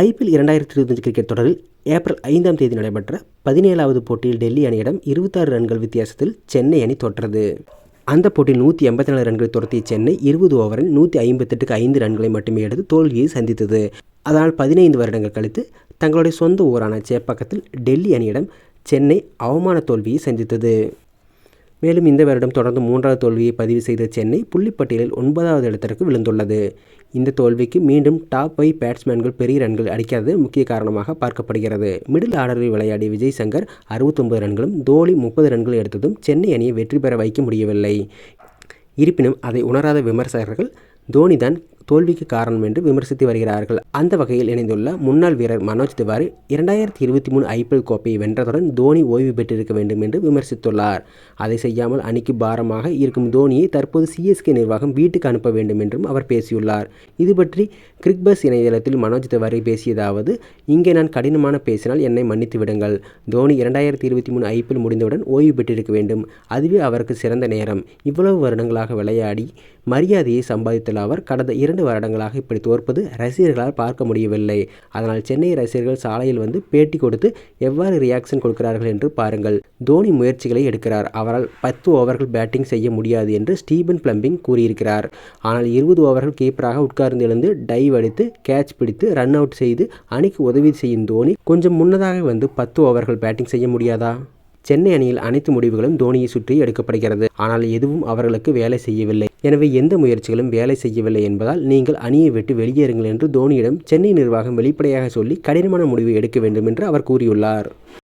IPL இரண்டாயிரத்தி இருபத்தஞ்சு cricket தொடரில் ஏப்ரல் ஐந்தாம் தேதி நடைபெற்ற பதினேழாவது போட்டியில் டெல்லி அணியிடம் இருபத்தாறு ரன்கள் வித்தியாசத்தில் சென்னை அணி தோற்றது. அந்த போட்டியில் நூற்றி எண்பத்தி நாலு ரன்களை துரத்திய சென்னை இருபது ஓவரில் நூற்றி ஐம்பத்தெட்டுக்கு ஐந்து ரன்களை மட்டுமே எடுத்து தோல்வியை சந்தித்தது. அதனால் பதினைந்து வருடங்கள் கழித்து தங்களுடைய சொந்த ஊரான சேப்பாக்கத்தில் டெல்லி அணியிடம் சென்னை அவமான தோல்வியை சந்தித்தது. மேலும் இந்த வருடம் தொடர்ந்து மூன்றாவது தோல்வியை பதிவு செய்த சென்னை புள்ளிப்பட்டியலில் ஒன்பதாவது இடத்திற்கு விழுந்துள்ளது. இந்த தோல்விக்கு மீண்டும் டாப் ஃபைவ் பேட்ஸ்மேன்கள் பெரிய ரன்கள் அடிக்காதது முக்கிய காரணமாக பார்க்கப்படுகிறது. மிடில் ஆர்டரில் விளையாடிய விஜய் சங்கர் அறுபத்தொன்பது ரன்களும் தோனி முப்பது ரன்கள் எடுத்ததும் சென்னை அணியை வெற்றி பெற வைக்க முடியவில்லை. இருப்பினும் அதை உணராத விமர்சகர்கள் தோனி தான் தோல்விக்கு காரணம் என்று விமர்சித்து வருகிறார்கள். அந்த வகையில் இணைந்துள்ள முன்னாள் வீரர் மனோஜ் திவாரி இரண்டாயிரத்தி இருபத்தி மூணு ஐபிஎல் கோப்பையை வென்றதுடன் தோனி ஓய்வு பெற்றிருக்க வேண்டும் என்று விமர்சித்துள்ளார். அதை செய்யாமல் அணிக்கு பாரமாக இருக்கும் தோனியை தற்போது சிஎஸ்கே நிர்வாகம் வீட்டுக்கு அனுப்ப வேண்டும் என்றும் அவர் பேசியுள்ளார். இது பற்றி கிரிக்பஸ் இணையதளத்தில் மனோஜ் திவாரி பேசியதாவது இங்கே நான் கடினமான பேசினால் என்னை மன்னித்து விடுங்கள். தோனி இரண்டாயிரத்தி இருபத்தி மூணு ஐபிஎல் முடிந்தவுடன் ஓய்வு பெற்றிருக்க வேண்டும். அதுவே அவருக்கு சிறந்த நேரம். இவ்வளவு வருடங்களாக விளையாடி மரியாதையை சம்பாதித்துள்ள அவர் கடந்த இரண்டு வருடங்களாக இப்படி தோற்பது ரசிகர்களால் பார்க்க முடியவில்லை. அதனால் சென்னை ரசிகர்கள் சாலையில் வந்து பேட்டி கொடுத்து எவ்வாறு ரியாக்ஷன் கொடுக்கிறார்கள் என்று பாருங்கள். தோனி முயற்சிகளை எடுக்கிறார். அவரால் பத்து ஓவர்கள் பேட்டிங் செய்ய முடியாது என்று ஸ்டீபன் பிளம்பிங் கூறியிருக்கிறார். ஆனால் இருபது ஓவர்கள் கீப்பராக உட்கார்ந்து எழுந்து டைவ் அடித்து கேட்ச் பிடித்து ரன் அவுட் செய்து அணிக்கு உதவி செய்யும் தோனி கொஞ்சம் முன்னதாக வந்து பத்து ஓவர்கள் பேட்டிங் செய்ய முடியாதா? சென்னை அணியில் அனைத்து முடிவுகளும் தோனியை சுற்றி எடுக்கப்படுகிறது. ஆனால் எதுவும் அவர்களுக்கு வேலை செய்யவில்லை. எனவே எந்த முயற்சிகளும் வேலை செய்யவில்லை என்பதால் நீங்கள் அணியை விட்டு வெளியேறுங்கள் என்று தோனியிடம் சென்னை நிர்வாகம் வெளிப்படையாக சொல்லி கடினமான முடிவு எடுக்க வேண்டும் என்று அவர் கூறியுள்ளார்.